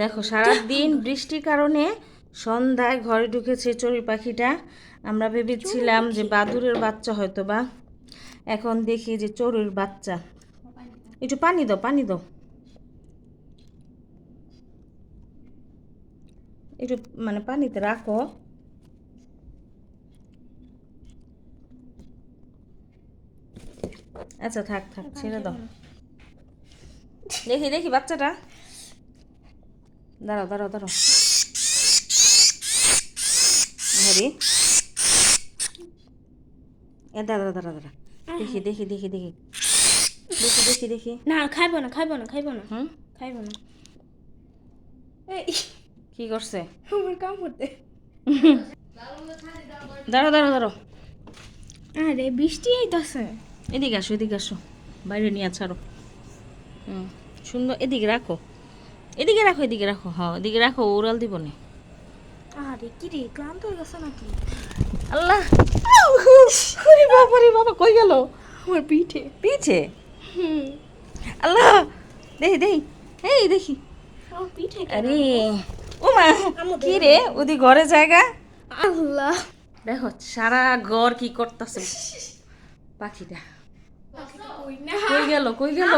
দেখো, সারাদিন বৃষ্টির কারণে সন্ধ্যায় ঘরে ঢুকেছে চড়ুই পাখিটা। আমরা ভেবেছিলাম যে বাদুরের বাচ্চা হয়তো বা। এখন দেখি যে চড়ুইর বাচ্চা। একটু পানি দাও পানি দাও। একটু মানে পানিতে রাখো। আচ্ছা থাক থাক, ছেড়ে দাও। দেখি দেখি বাচ্চাটা। দাঁড়াও দাঁড়াও দাঁড়াও। হরি এ দাঁড়া দাঁড়া দাঁড়া দেখি দেখি দেখি দেখি। দেখি দেখি দেখি। না খাইব না খাইব না খাইব না। হুম? খাইবো না। এই কি করছে আমার কাম করতে দাঁড়াও দাঁড়াও দাঁড়াও। আরে বৃষ্টি আইতাছে এদিকে আসো এদিকে আসো। বাইরে নিয়ে ছাড়ো। হুম সুন্দর এদিকে রাখো। এদিকে রাখো এদিকে রাখো। হ্যাঁ এদিকে রাখো ওরাল দিব না। আরে কি রে ক্লান্ত হয়ে গেছে নাকি? আল্লাহ। ওরে বাবা রে বাবা কই গেল? আমার পিঠে। পিঠে? হুম। আল্লাহ দেখি দেখি এই দেখি। পিঠে আরে ও মা কি রে ওদি ঘরে জায়গা? আল্লাহ। দেখো সারা ঘর কি করতেছে। পাখিটা। কই গেল কই গেল?